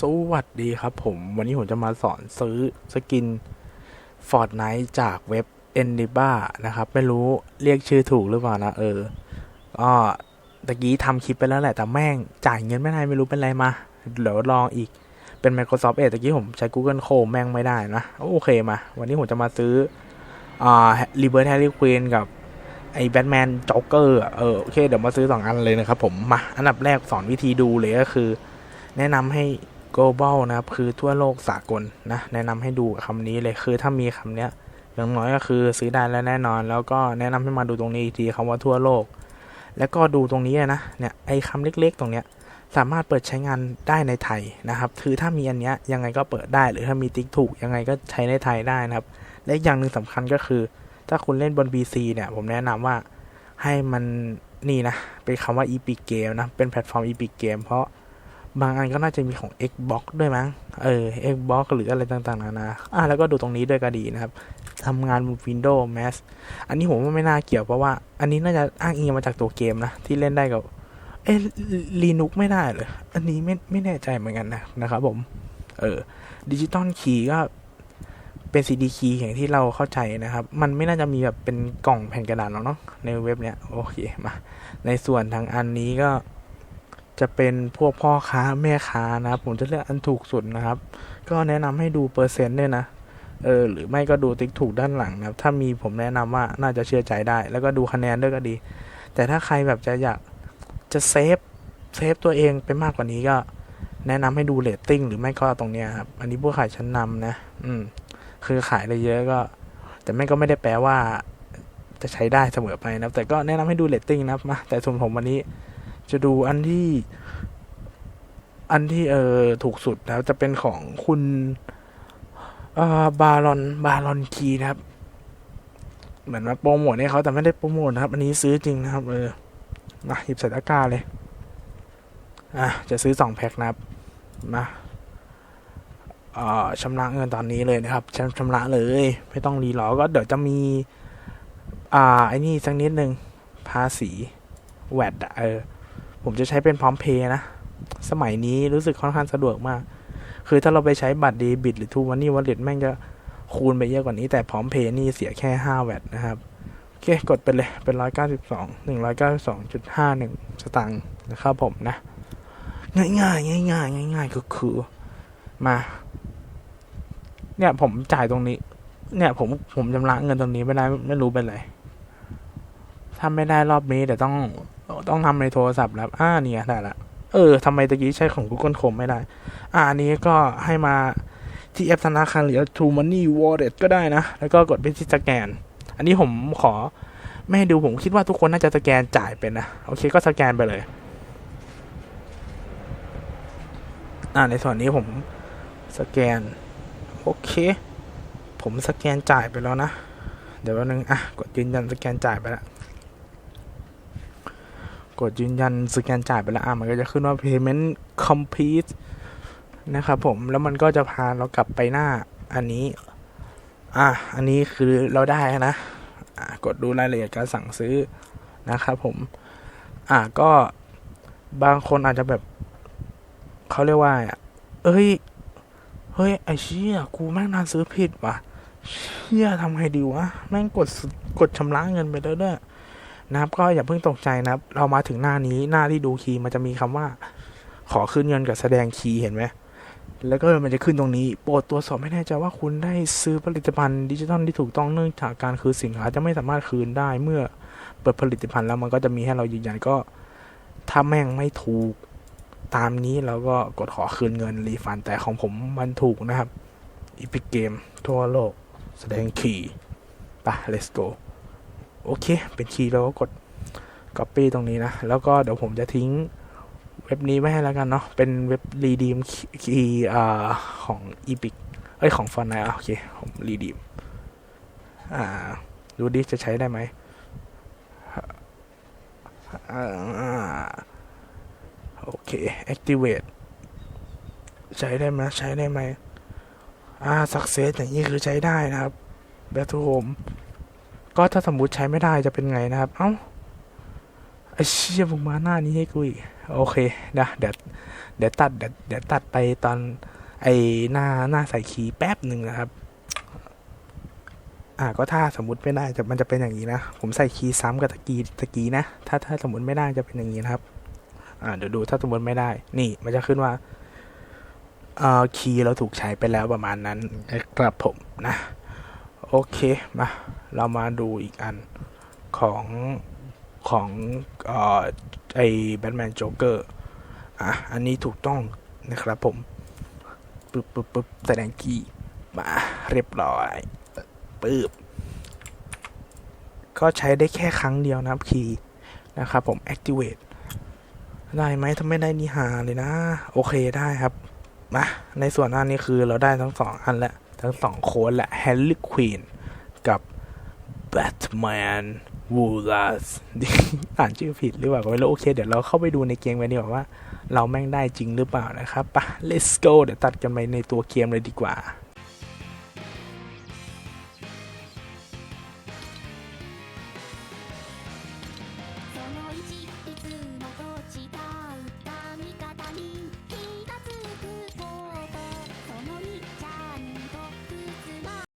สวัสดีครับผม วันนี้ผมจะมาสอนซื้อสกิน Fortnite จากเว็บ e n d i b a นะครับ ไม่รู้เรียกชื่อถูกหรือเปล่านะ เออก็ตะกี้ทำคลิปไปแล้วแหละ แต่แม่งจ่ายเงินไม่ได้ไม่รู้เป็นไรมา เดี๋ยวลองอีกเป็น Microsoft Edge ตะกี้ผมใช้ Google Chrome แม่งไม่ได้นะ โอเคมา วันนี้ผมจะมาซื้ออ่า Rebirth Harley Quinn กับไอ้แบทแมนจ็อกเกอร์เออโอเค เดี๋ยวมาซื้อสองอันเลยนะครับผม มา อันดับแรกสอนวิธีดูเลยก็คือ แนะนำให้ global นะครับ คือทั่วโลกสากลนะ แนะนำให้ดูคำนี้เลย คือถ้ามีคำเนี้ย อย่างน้อยก็คือซื้อได้แล้วแน่นอน แล้วก็แนะนำให้มาดูตรงนี้อีกทีคำว่าทั่วโลก แล้วก็ดูตรงนี้นะ เนี่ย ไอ้คำเล็กๆ ตรงเนี้ย สามารถเปิดใช้งานได้ในไทยนะครับ คือถ้ามีอันเนี้ยยังไงก็เปิดได้ หรือถ้ามีติ๊กถูกยังไงก็ใช้ในไทยได้นะครับ และอย่างหนึ่งสำคัญก็คือ ถ้าคุณเล่นบน PC เนี่ย ผมแนะนำว่าให้มันนี่นะ เป็นคำว่า Epic Game นะ เป็นแพลตฟอร์ม Epic Game เพราะ บางอันก็น่าจะมีของ Xbox ด้วยมั้ง เออ Xbox หรืออะไรต่างๆนานาอะแล้วก็ดูตรงนี้ด้วยก็ดีนะครับทำงานบน Windows Mac อันนี้ผมว่าไม่น่าเกี่ยวเพราะว่า อันนี้น่าจะอ้างอิงมาจากตัวเกมนะ ที่เล่นได้กับ เอ๊ะลีนุกไม่ได้เลย อันนี้ไม่ไม่แน่ใจเหมือนกันนะนะครับผม เออดิจิตอลคีย์ก็เป็น CD คีย์อย่างที่เราเข้าใจนะครับ มันไม่น่าจะมีแบบเป็นกล่องแผ่นกระดาษหรอกเนาะในเว็บเนี้ยโอเคมา ในส่วนทางอันนี้ก็ จะเป็นพวกพ่อค้าแม่ค้านะครับ ผมจะเลือกอันถูกสุดนะครับ ก็แนะนำให้ดูเปอร์เซ็นต์ด้วยนะเออหรือไม่ก็ดูติ๊กถูกด้านหลังนะครับ ถ้ามีผมแนะนำว่าน่าจะเชื่อใจได้ แล้วก็ดูคะแนนด้วยก็ดี แต่ถ้าใครแบบจะอยากจะเซฟเซฟตัวเองไปมากกว่านี้ก็ แนะนำให้ดูเรตติ้งหรือไม่ก็ตรงเนี้ยครับ อันนี้ผู้ขายชั้นนำนะ อืม คือขายได้เยอะก็ แต่ไม่ก็ไม่ได้แปลว่า จะใช้ได้เสมอไปนะแต่ก็แนะนำให้ดูเรตติ้งนะครับมาแต่ส่วนผมวันนี้ จะดูอันที่อันที่เออถูกสุดแล้วจะเป็นของคุณเอ่อบารอนบารอนคีนะครับ เหมือนมาโปรโมทให้เขาแต่ไม่ได้โปรโมทนะครับ อันนี้ซื้อจริงนะครับ เออมาหยิบใส่ตะกร้าเลย อะ จะซื้อสองแพ็คนะครับมาเอ่อชำระเงินตอนนี้เลยนะครับชำชำระเลย ไม่ต้องรีรอก็เดี๋ยวจะมี อ่าไอ้นี่สักนิดหนึ่งภาษีแวดเออ ผมจะใช้เป็นพร้อมเพย์นะ สมัยนี้รู้สึกค่อนข้างสะดวกมาก คือถ้าเราไปใช้บัตรเดบิตหรือทูวันนี่วอลเล็ตแม่งจะคูณไปเยอะกว่านี้ แต่พร้อมเพย์นี่เสียแค่ 5 แวดนะครับ โอเค กดไปเลยเป็น 192 192.51 สตางค์นะครับผมนะ ง่ายง่ายง่ายง่ายง่ายง่ายคือคือมา เนี่ยผมจ่ายตรงนี้ เนี่ยผมผมชำระเงินตรงนี้ไม่ได้ไม่รู้เป็นไรถ้าไม่ได้รอบนี้เดี๋ยวต้อง ต้องทำในโทรศัพท์แล้วอ่าเนี่ยได้ละเออทำไมตะกี้ใช้ของ Google Chrome ไม่ได้ อ่าอันนี้ก็ให้มาที่แอปธนาคารหรือ True Money Wallet ก็ได้นะ แล้วก็กดไปที่สแกน อันนี้ผมขอไม่ให้ดูผมคิดว่าทุกคนน่าจะสแกนจ่ายเป็นนะ โอเคก็สแกนไปเลย อ่าในส่วนนี้ผมสแกน โอเค ผมสแกนจ่ายไปแล้วนะ เดี๋ยววันนึง อะ กดยืนยันสแกนจ่ายไปแล้ว กดยืนยันสแกนจ่ายไปแล้วอะมันก็จะขึ้นว่า payment complete นะครับผมแล้วมันก็จะพาเรากลับไปหน้าอันนี้ อะอันนี้คือเราได้นะอะกดดูรายละเอียดการสั่งซื้อนะครับผม อะก็บางคนอาจจะแบบเขาเรียกว่าอะเอ้ย เฮ้ย ไอ้เชี่ยกูแม่งนานซื้อผิดว่ะเชี่ยทำไงดีวะ แม่งกดกดชำระเงินไปแล้วด้วย นะครับ ก็อย่าเพิ่งตกใจนะครับ เรามาถึงหน้านี้หน้าที่ดูคีย์มันจะมีคำว่า ขอขึ้นเงินกับแสดงคีย์เห็นไหมแล้วก็มันจะขึ้นตรงนี้ โปรดตรวจสอบให้แน่ใจว่าคุณได้ซื้อผลิตภัณฑ์ดิจิทัลที่ถูกต้องเนื่องจากการคืนสินค้าจะไม่สามารถคืนได้เมื่อเปิดผลิตภัณฑ์แล้วมันก็จะมีให้เรายืนยันก็ถ้าแม่งไม่ถูกตามนี้เราก็กดขอคืนเงินรีฟันแต่ของผมมันถูกนะครับอีพิกเกมทั่วโลก แสดงคีย์ไป let's go โอเค เป็นคีย์เราก็กด copy ตรงนี้นะ แล้วก็เดี๋ยวผมจะทิ้งเว็บนี้ไว้ให้แล้วกันเนาะ เป็นเว็บรีดีมคีย์ของอีพิกเอ้ย ของฟอนไนโอเค ผมรีดีมอ่า ดูดิจะใช้ได้ไหมอ่าโอเค activate ใช้ได้ไหมใช้ได้ไหมอ่า success อย่างนี้คือใช้ได้นะครับ battle home ก็ถ้าสมมุติใช้ไม่ได้จะเป็นไงนะครับ เอ้าไอเชี่ยมึงมาหน้านี้ให้กูอีก โอเคนะเดี๋ยวเดี๋ยวตัดเดี๋ยวเดี๋ยวตัดไปตอนไอหน้าหน้าใส่คีแป๊บหนึ่งนะครับ อ่าก็ถ้าสมมติไม่ได้จะมันจะเป็นอย่างนี้นะ ผมใส่คีซ้ำกับตะกี้ตะกี้นะ ถ้าถ้าสมมติไม่ได้จะเป็นอย่างนี้นะครับ อ่าเดี๋ยวดูถ้าสมมติไม่ได้ นี่มันจะขึ้นว่าเอ่อคีย์เราถูกใช้ไปแล้วประมาณนั้นครับผมนะ โอเคมา เรามาดูอีกอันของของเอ่อไอ้แบทแมนโจ๊กเกอร์อะ อันนี้ถูกต้องนะครับผมปึ๊บปึ๊บปึ๊บแสดงคีย์มาเรียบร้อยปึ๊บก็ใช้ได้แค่ครั้งเดียวนะครับคีย์นะครับผม activate ได้ไหมถ้าไม่ได้นิหาเลยนะ โอเคได้ครับ มา ในส่วนหน้านี้คือเราได้ทั้งสองอันและ ทั้งสองโค้ดและแฮร์รี่ควีนกับ แบทแมนวูลัสอ่านชื่อผิดหรือเปล่าก็ไม่รู้โอเค เดี๋ยวเราเข้าไปดูในเกมกันดีกว่าว่า เราแม่งได้จริงหรือเปล่านะครับปะ let's go เดี๋ยวตัดกันไปในตัวเกมเลยดีกว่า